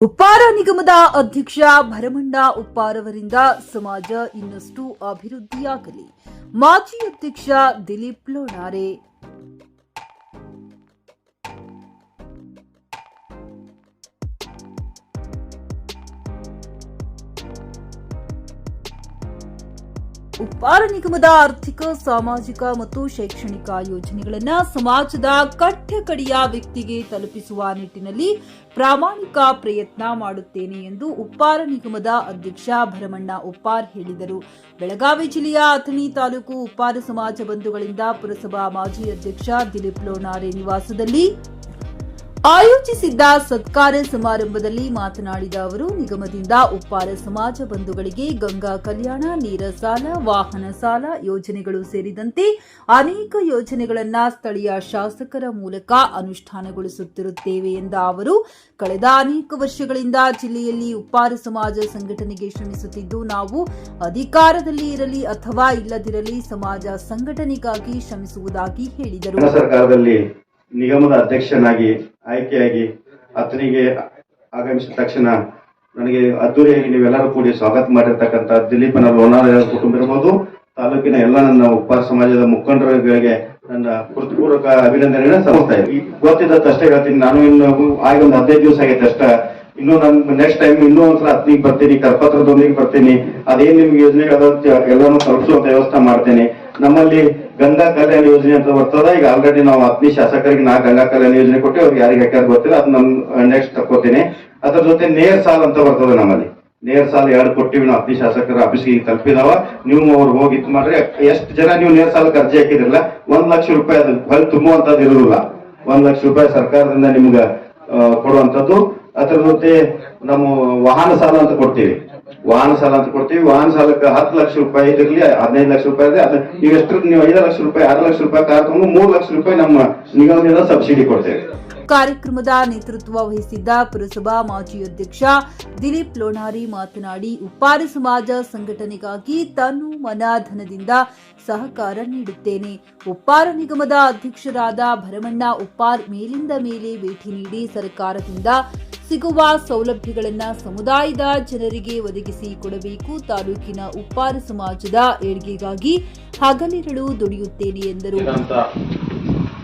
ಉಪ್ಪಾರ ನಿಗಮದ ಅಧ್ಯಕ್ಷ ಭರಮಣ್ಣ ಉಪ್ಪಾರವರಿಂದ ಸಮಾಜ ಇನ್ನಷ್ಟು ಅಭಿವೃದ್ಧಿಯಾಗಲಿ. ಮಾಜಿ ಅಧ್ಯಕ್ಷ ದಿಲೀಪ್ ಲೋಣಾರೆ ಉಪ್ಪಾರ ನಿಗಮದ ಆರ್ಥಿಕ, ಸಾಮಾಜಿಕ ಮತ್ತು ಶೈಕ್ಷಣಿಕ ಯೋಜನೆಗಳನ್ನು ಸಮಾಜದ ಕಟ್ಟಕಡೆಯ ವ್ಯಕ್ತಿಗೆ ತಲುಪಿಸುವ ನಿಟ್ಟಿನಲ್ಲಿ ಪ್ರಾಮಾಣಿಕ ಪ್ರಯತ್ನ ಮಾಡುತ್ತೇನೆ ಎಂದು ಉಪ್ಪಾರ ನಿಗಮದ ಅಧ್ಯಕ್ಷ ಭರಮಣ್ಣ ಉಪ್ಪಾರ್ ಹೇಳಿದರು. ಬೆಳಗಾವಿ ಜಿಲ್ಲೆಯ ಅಥಣಿ ತಾಲೂಕು ಉಪ್ಪಾರ ಸಮಾಜ ಬಂಧುಗಳಿಂದ ಪುರಸಭಾ ಮಾಜಿ ಅಧ್ಯಕ್ಷ ದಿಲೀಪ್ ಲೋನಾರೆ ನಿವಾಸದಲ್ಲಿ ಆಯೋಜಿಸಿದ್ದ ಸತ್ಕಾರ ಸಮಾರಂಭದಲ್ಲಿ ಮಾತನಾಡಿದ ಅವರು, ನಿಗಮದಿಂದ ಉಪ್ಪಾರ ಸಮಾಜ ಬಂಧುಗಳಿಗೆ ಗಂಗಾ ಕಲ್ಯಾಣ, ನೀರ ಸಾಲ, ವಾಹನ ಸಾಲ ಯೋಜನೆಗಳು ಸೇರಿದಂತೆ ಅನೇಕ ಯೋಜನೆಗಳನ್ನು ಸ್ಥಳೀಯ ಶಾಸಕರ ಮೂಲಕ ಅನುಷ್ಠಾನಗೊಳಿಸುತ್ತಿರುತ್ತೇವೆ ಎಂದ ಅವರು, ಕಳೆದ ಅನೇಕ ವರ್ಷಗಳಿಂದ ಜಿಲ್ಲೆಯಲ್ಲಿ ಉಪ್ಪಾರ ಸಮಾಜ ಸಂಘಟನೆಗೆ ಶ್ರಮಿಸುತ್ತಿದ್ದು, ನಾವು ಅಧಿಕಾರದಲ್ಲಿ ಇರಲಿ ಅಥವಾ ಇಲ್ಲದಿರಲಿ ಸಮಾಜ ಸಂಘಟನೆಗಾಗಿ ಶ್ರಮಿಸುವುದಾಗಿ ಹೇಳಿದರು. ನಿಗಮದ ಅಧ್ಯಕ್ಷನಾಗಿ ಆಯ್ಕೆಯಾಗಿ ಅತನಿಗೆ ಆಗಮಿಸಿದ ತಕ್ಷಣ ನನಗೆ ಅದ್ದೂರಿಯಾಗಿ ನೀವೆಲ್ಲರೂ ಕೂಡಿ ಸ್ವಾಗತ ಮಾಡಿರ್ತಕ್ಕಂಥ ದಿಲೀಪನ ಲೋನಾರ ಕುಟುಂಬ ಇರ್ಬೋದು, ತಾಲೂಕಿನ ಎಲ್ಲ ನನ್ನ ಉಪ್ಪ ಸಮಾಜದ ಮುಖಂಡರುಗಳಿಗೆ ನನ್ನ ಕೃತಿಪೂರ್ವಕ ಅಭಿನಂದನೆಗಳನ್ನ ಸಲ್ಲಿಸ್ತಾ ಇದ್ದೀನಿ. ಗೊತ್ತಿದ್ದಷ್ಟು ಹೇಳ್ತೀನಿ, ನಾನು ಇನ್ನು ಆಗ ಒಂದು ಹದಿನೈದು ದಿವಸ ಆಗೈತೆ ಅಷ್ಟ. ಇನ್ನು ನನ್ ನೆಕ್ಸ್ಟ್ ಟೈಮ್ ಇನ್ನೂ ಒಂದ್ಸಲ ಹತ್ನಿಗೆ ಬರ್ತೀನಿ, ಕರ್ಪತ್ರದೊಂದಿಗೆ ಬರ್ತೀನಿ, ಅದೇನ್ ನಿಮ್ಗೆ ಯೋಜನೆ ಎಲ್ಲಾನು ತಲುಪಿಸುವಂತ ವ್ಯವಸ್ಥೆ ಮಾಡ್ತೇನೆ. ನಮ್ಮಲ್ಲಿ ಗಂಗಾ ಕಲ್ಯಾಣ ಯೋಜನೆ ಅಂತ ಬರ್ತದ. ಈಗ ಆಲ್ರೆಡಿ ನಾವು ಹದಿನೈದು ಶಾಸಕರಿಗೆ ನಾ ಗಂಗಾ ಕಲ್ಯಾಣ ಯೋಜನೆ ಕೊಟ್ಟು ಅವ್ರಿಗೆ ಯಾರಿಗೆ ಹಾಕ್ಯಾರ ಗೊತ್ತಿಲ್ಲ. ಅದು ನಮ್ ನೆಕ್ಸ್ಟ್ ತಕ್ಕೋತೀನಿ. ಅದ್ರ ಜೊತೆ ನೇರ್ ಸಾಲ ಅಂತ ಬರ್ತದೆ ನಮ್ಮಲ್ಲಿ. ನೇರ್ ಸಾಲ ಎರಡು ಕೊಟ್ಟಿವಿ ನಾವು ಹದಿನೈದು ಶಾಸಕರ ಆಫೀಸ್ಗೆ ತಲುಪಿದಾವ. ನೀವು ಅವ್ರು ಹೋಗಿ ಇದು ಮಾಡ್ರಿ. ಎಷ್ಟು ಜನ ನೀವು ನೇರ್ ಸಾಲಕ್ಕೆ ಅರ್ಜಿ ಹಾಕಿದ್ರಲ್ಲ? ಒಂದ್ ಲಕ್ಷ ರೂಪಾಯಿ ಅದು ಬಲ್ ತುಂಬುವಂತದ್ದು ಇರುದಿಲ್ಲ. ಒಂದ್ ಲಕ್ಷ ರೂಪಾಯಿ ಸರ್ಕಾರದಿಂದ ನಿಮ್ಗ ಕೊಡುವಂತದ್ದು ಅದ್ರ ಜೊತೆ ನಮ್ಮ ವಾಹನ ಸಾಲ ಅಂತ ಕೊಡ್ತೀವಿ. ವಾಹನ ಸಾಲ ಅಂತ ಕೊಡ್ತೀವಿ. ವಾಹನ ಸಾಲಕ್ಕೆ ಹತ್ತು ಲಕ್ಷ ರೂಪಾಯಿ ಇರಲಿ ಹದಿನೈದು ಲಕ್ಷ ರೂಪಾಯಿ ಇದೆ. ಅದು ನೀವು ಎಷ್ಟು ನೀವು ಐದು ಲಕ್ಷ ರೂಪಾಯಿ, ಆರು ಲಕ್ಷ ರೂಪಾಯಿ ಕಾರ್ ತಗೊಂಡು ಮೂರು ಲಕ್ಷ ರೂಪಾಯಿ ನಮ್ಮ ನಿಗಮದಿಂದ ಸಬ್ಸಿಡಿ ಕೊಡ್ತೇವೆ. ಕಾರ್ಯಕ್ರಮದ ನೇತೃತ್ವ ವಹಿಸಿದ್ದ ಪುರಸಭಾ ಮಾಜಿ ಅಧ್ಯಕ್ಷ ದಿಲೀಪ್ ಲೋಣಾರಿ ಮಾತನಾಡಿ, ಉಪ್ಪಾರಿ ಸಮಾಜ ಸಂಘಟನೆಗಾಗಿ ತನು ಮನಾಧನದಿಂದ ಸಹಕಾರ ನೀಡುತ್ತೇನೆ. ಉಪ್ಪಾರ ನಿಗಮದ ಅಧ್ಯಕ್ಷರಾದ ಭರಮಣ್ಣ ಉಪ್ಪಾರ್ ಮೇಲಿಂದ ಮೇಲೆ ಭೇಟಿ ನೀಡಿ ಸರ್ಕಾರದಿಂದ ಸಿಗುವ ಸೌಲಭ್ಯಗಳನ್ನು ಸಮುದಾಯದ ಜನರಿಗೆ ಒದಗಿಸಿ ಕೊಡಬೇಕು. ತಾಲೂಕಿನ ಉಪ್ಪಾರ ಸಮಾಜದ ಏಳ್ಗೆಗಾಗಿ ಹಗಲಿರಳು ದುಡಿಯುತ್ತೇನೆ ಎಂದರು.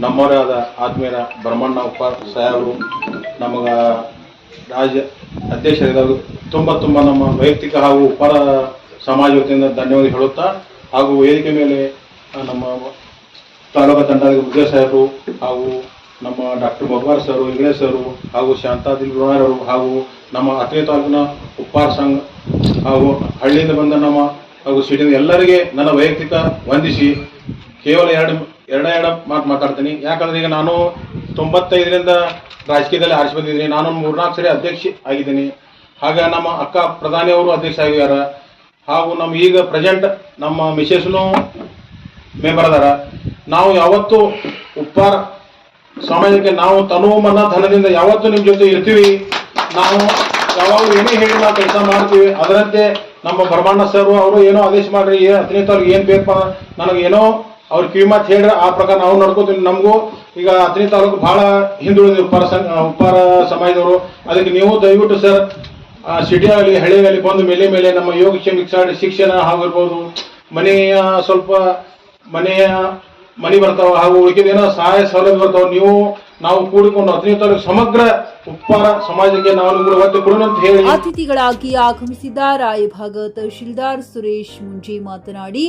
ನಮ್ಮವರೇ ಆದ ಆತ್ಮೀಯರ ಬ್ರಹ್ಮಣ್ಣ ಉಪ್ಪ ಸಾಹೇಬರು ನಮಗ ರಾಜ ಅಧ್ಯಕ್ಷರಿದ್ದಾರೆ ತುಂಬ ತುಂಬ ನಮ್ಮ ವೈಯಕ್ತಿಕ ಹಾಗೂ ಉಪ್ಪಾರ ಸಮಾಜ ವತಿಯಿಂದ ಧನ್ಯವಾದ ಹೇಳುತ್ತಾ, ಹಾಗೂ ವೇದಿಕೆ ಮೇಲೆ ನಮ್ಮ ತಾಲೂಕು ತಂಡ ವಿಜಯ ಸಾಹೇಬರು ಹಾಗೂ ನಮ್ಮ ಡಾಕ್ಟರ್ ಮಗವಾರ್ ಸರ್ ಇಂಗ್ಲೇಶ್ ಸರ್ ಹಾಗೂ ಶಾಂತಾ ದಿಲ್ ಅವರು ಹಾಗೂ ನಮ್ಮ ಅತ್ರಿ ತಾಲೂಕಿನ ಉಪ್ಪಾರ ಸಂಘ ಹಾಗೂ ಹಳ್ಳಿಯಿಂದ ಬಂದ ನಮ್ಮ ಹಾಗೂ ಸಿಟಿನ ಎಲ್ಲರಿಗೆ ನನ್ನ ವೈಯಕ್ತಿಕ ವಂದಿಸಿ ಕೇವಲ ಎರಡು ಎರಡೇ ಎರಡು ಮಾತು ಮಾತಾಡ್ತೀನಿ. ಯಾಕಂದ್ರೆ ಈಗ ನಾನು ತೊಂಬತ್ತೈದರಿಂದ ರಾಜಕೀಯದಲ್ಲಿ ಆರಿಸಿ ಬಂದಿದ್ದೀನಿ. ನಾನು ಮೂರ್ನಾಲ್ಕು ಸರಿ ಅಧ್ಯಕ್ಷ ಆಗಿದ್ದೀನಿ. ಹಾಗೆ ನಮ್ಮ ಅಕ್ಕ ಪ್ರಧಾನಿಯವರು ಅಧ್ಯಕ್ಷ ಆಗಿದ್ದಾರೆ. ಹಾಗೂ ನಮ್ಮ ಈಗ ಪ್ರೆಸೆಂಟ್ ನಮ್ಮ ಮಿಸ್ಸೆಸ್ನು ಮೆಂಬರ್ ಅದಾರ. ನಾವು ಯಾವತ್ತು ಉಪ್ಪಾರ ಸಮಾಜಕ್ಕೆ ನಾವು ತನು ಮನ ಧನದಿಂದ ಯಾವತ್ತು ನಿಮ್ಮ ಜೊತೆ ಇರ್ತೀವಿ. ನಾವು ಯಾವಾಗ ಏನೇ ಹೇಳಿ ನಾವು ಕೆಲಸ ಮಾಡ್ತೀವಿ. ಅದರಂತೆ ನಮ್ಮ ಬ್ರಹ್ಮಾಂಡ ಸರ್ ಅವರು ಏನೋ ಆದೇಶ ಮಾಡ್ರಿ ಹತ್ತನೇ ತಾರೀಕು ಏನ್ ಬೇಕು ನನಗೆ ಏನೋ ಅವ್ರ ಕಿವಿ ಮಾತು ಹೇಳ್ರಿ, ಆ ಪ್ರಕಾರ ನಾವು ನಡ್ಕೋತೀವಿ. ನಮಗೂ ಈಗ ಹತ್ತನೇ ತಾಲೂಕು ಬಹಳ ಹಿಂದುಳಿದ ಉಪ್ಪಾರ ಉಪ್ಪಾರ ಸಮಾಜದವರು. ಅದಕ್ಕೆ ನೀವು ದಯವಿಟ್ಟು ಸರ್ ಸಿಟಿ ಆಗಲಿ ಹಳ್ಳಿಯಾಗಲಿ ಬಂದು ಮೇಲೆ ಮೇಲೆ ನಮ್ಮ ಯೋಗ ಶಿಕ್ಷಣ ಆಗಿರ್ಬೋದು ಮನೆಯ ಸ್ವಲ್ಪ ಮನೆಯ ಮನಿ ಬರ್ತಾವ, ಹಾಗೂ ಉಳಿಕೆದೇನೋ ಸಹಾಯ ಸೌಲಭ್ಯ ಬರ್ತಾವ, ನೀವು ನಾವು ಕೂಡಿಕೊಂಡು ಹದಿನೈದು ತಾರೀಕು ಸಮಗ್ರ ಉಪ್ಪಾರ ಸಮಾಜಕ್ಕೆ ನಾವು ಒತ್ತು ಕೊಡೋಣ ಅಂತ ಹೇಳಿ. ಅತಿಥಿಗಳಾಗಿ ಆಗಮಿಸಿದ ರಾಯಭಾಗ ತಹಶೀಲ್ದಾರ್ ಸುರೇಶ್ ಮುಂಜಿ ಮಾತನಾಡಿ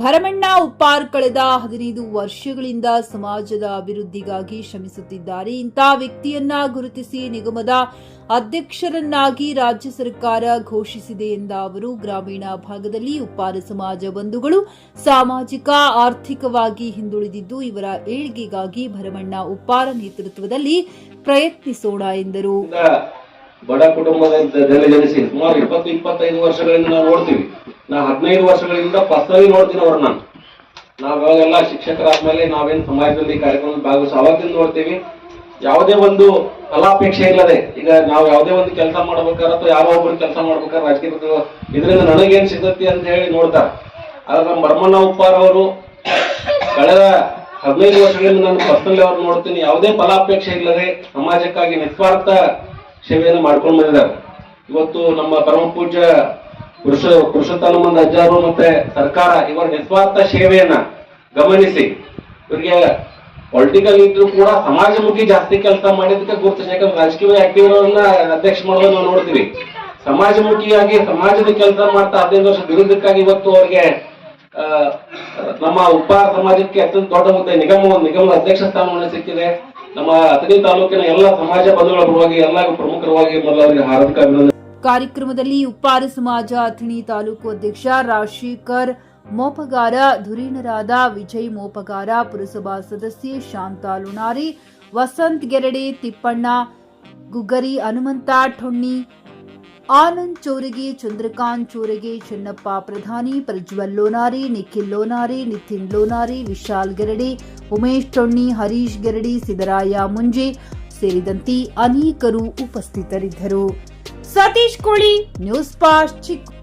ಭರಮಣ್ಣ ಉಪ್ಪಾರ್ ಕಳೆದ ಹದಿನೈದು ವರ್ಷಗಳಿಂದ ಸಮಾಜದ ಅಭಿವೃದ್ಧಿಗಾಗಿ ಶ್ರಮಿಸುತ್ತಿದ್ದಾರೆ. ಇಂಥ ವ್ಯಕ್ತಿಯನ್ನ ಗುರುತಿಸಿ ನಿಗಮದ ಅಧ್ಯಕ್ಷರನ್ನಾಗಿ ರಾಜ್ಯ ಸರ್ಕಾರ ಘೋಷಿಸಿದೆ ಎಂದ ಅವರು, ಗ್ರಾಮೀಣ ಭಾಗದಲ್ಲಿ ಉಪ್ಪಾರ ಸಮಾಜ ಬಂಧುಗಳು ಸಾಮಾಜಿಕ, ಆರ್ಥಿಕವಾಗಿ ಹಿಂದುಳಿದಿದ್ದು ಇವರ ಏಳ್ಗೆಗಾಗಿ ಭರಮಣ್ಣ ಉಪ್ಪಾರ ನೇತೃತ್ವದಲ್ಲಿ ಪ್ರಯತ್ನಿಸೋಣ ಎಂದರು. ಬಡ ಕುಟುಂಬದ ಸುಮಾರು ಇಪ್ಪತ್ತು, ಇಪ್ಪತ್ತೈದು ವರ್ಷಗಳಿಂದ ನಾವು ನೋಡ್ತೀವಿ. ನಾ ಹದಿನೈದು ವರ್ಷಗಳಿಂದ ಪರ್ಸನಲಿ ನೋಡ್ತೀನಿ ಅವ್ರ ನಾನು. ನಾವ್ ಯಾವಾಗೆಲ್ಲ ಶಿಕ್ಷಕರಾದ್ಮೇಲೆ ನಾವೇನ್ ಸಮಾಜದಲ್ಲಿ ಕಾರ್ಯಕ್ರಮ ಭಾಗವಹಿಸಿ ಅವಾಗಿಂದ ನೋಡ್ತೀವಿ. ಯಾವುದೇ ಒಂದು ಫಲಾಪೇಕ್ಷೆ ಇಲ್ಲದೆ, ಈಗ ನಾವು ಯಾವುದೇ ಒಂದು ಕೆಲಸ ಮಾಡ್ಬೇಕಾದ್ರೆ ಅಥವಾ ಯಾರೋ ಒಬ್ರು ಕೆಲಸ ಮಾಡ್ಬೇಕಾದ್ರೆ ರಾಜಕೀಯ ಇದರಿಂದ ನನಗೇನ್ ಸಿಗುತ್ತೆ ಅಂತ ಹೇಳಿ ನೋಡ್ತಾರೆ ಆದ್ರೆ ನಮ್ಮ ಬರ್ಮಣ್ಣ ಉಪ್ಪಾರ ಅವರು ಕಳೆದ ಹದಿನೈದು ವರ್ಷಗಳಿಂದ ನಾನು ಪರ್ಸನಲಿ ಅವ್ರು ನೋಡ್ತೀನಿ. ಯಾವುದೇ ಫಲಾಪೇಕ್ಷೆ ಇಲ್ಲದೆ ಸಮಾಜಕ್ಕಾಗಿ ನಿಸ್ವಾರ್ಥ ಸೇವೆಯನ್ನು ಮಾಡ್ಕೊಂಡು ಬಂದಿದ್ದಾರೆ. ಇವತ್ತು ನಮ್ಮ ಪರಮ ಪೂಜ್ಯ ಪುರುಷ ಪುರುಷೋತ್ತಮ ಅಜ್ಜಾರು ಮತ್ತೆ ಸರ್ಕಾರ ಇವರ ನಿಸ್ವಾರ್ಥ ಸೇವೆಯನ್ನ ಗಮನಿಸಿ, ಇವರಿಗೆ ಪೊಲಿಟಿಕಲ್ ಇದ್ರು ಕೂಡ ಸಮಾಜಮುಖಿ ಜಾಸ್ತಿ ಕೆಲಸ ಮಾಡಿದಕ್ಕೆ ಗುರುತಿಸಿ. ಯಾಕಂದ್ರೆ ರಾಜಕೀಯ ಆಕ್ಟಿವ್ ಅಧ್ಯಕ್ಷ ಮಾಡೋದನ್ನ ನಾವು ನೋಡ್ತೀವಿ. ಸಮಾಜಮುಖಿಯಾಗಿ ಸಮಾಜದ ಕೆಲಸ ಮಾಡ್ತಾ ಹದಿನೈದು ವರ್ಷ ವಿರುದ್ಧಕ್ಕಾಗಿ ಇವತ್ತು ಅವ್ರಿಗೆ ನಮ್ಮ ಉಪ್ಪಾರ ಸಮಾಜಕ್ಕೆ ಅತ್ಯಂತ ದೊಡ್ಡ ಹುದ್ದೆ ನಿಗಮ, ನಿಗಮದ ಅಧ್ಯಕ್ಷ ಸ್ಥಾನವನ್ನು ಸಿಕ್ಕಿದೆ. ನಮ್ಮ ಅತನಿ ತಾಲೂಕಿನ ಎಲ್ಲ ಸಮಾಜ ಬಂಧುಗಳ ಪರವಾಗಿ ಎಲ್ಲ ಪ್ರಮುಖರವಾಗಿ ಮೊದಲು ಅವರಿಗೆ ಹಾರ್ದಿಕ ಅಭಿನಂದನೆ. ಕಾರ್ಯಕ್ರಮದಲ್ಲಿ ಉಪ್ಪಾರ ಸಮಾಜ, ಅಥಣಿ ತಾಲೂಕು ಅಧ್ಯಕ್ಷ ರಾಜಶೇಖರ್, ಮೋಪಗಾರ ಧುರೀಣರಾದ ವಿಜಯ್ ಮೋಪಗಾರ, ಪುರಸಭಾ ಸದಸ್ಯೆ ಶಾಂತಾ ಲುಣಾರಿ, ವಸಂತ್ ಗೆರಡೆ, ತಿಪ್ಪಣ್ಣ, ಗುಗ್ಗರಿ, ಹನುಮಂತ ಠೊಣ್ಣಿ, ಆನಂದ್ ಚೋರಿಗೆ, ಚಂದ್ರಕಾಂತ್ ಚೋರಿಗೆ, ಚೆನ್ನಪ್ಪ ಪ್ರಧಾನಿ, ಪ್ರಜ್ವಲ್ ಲೋನಾರಿ, ನಿಖಿಲ್ ಲೋನಾರಿ, ನಿತಿನ್ ಲೋನಾರಿ, ವಿಶಾಲ್ ಗೆರಡಿ, ಉಮೇಶ್ ಟೊಣ್ಣಿ ಹರೀಶ್ ಗೆರಡಿ ಸಿದ್ದರಾಯ ಮುಂಜೆ ಸೇರಿದಂತೆ ಅನೇಕರು ಉಪಸ್ಥಿತರಿದ್ದರು. ಸತೀಶ್ ಕೋಳಿ ನ್ಯೂಸ್ ಪಾಸ್ಟ್ ಚಿಕ್ಕ.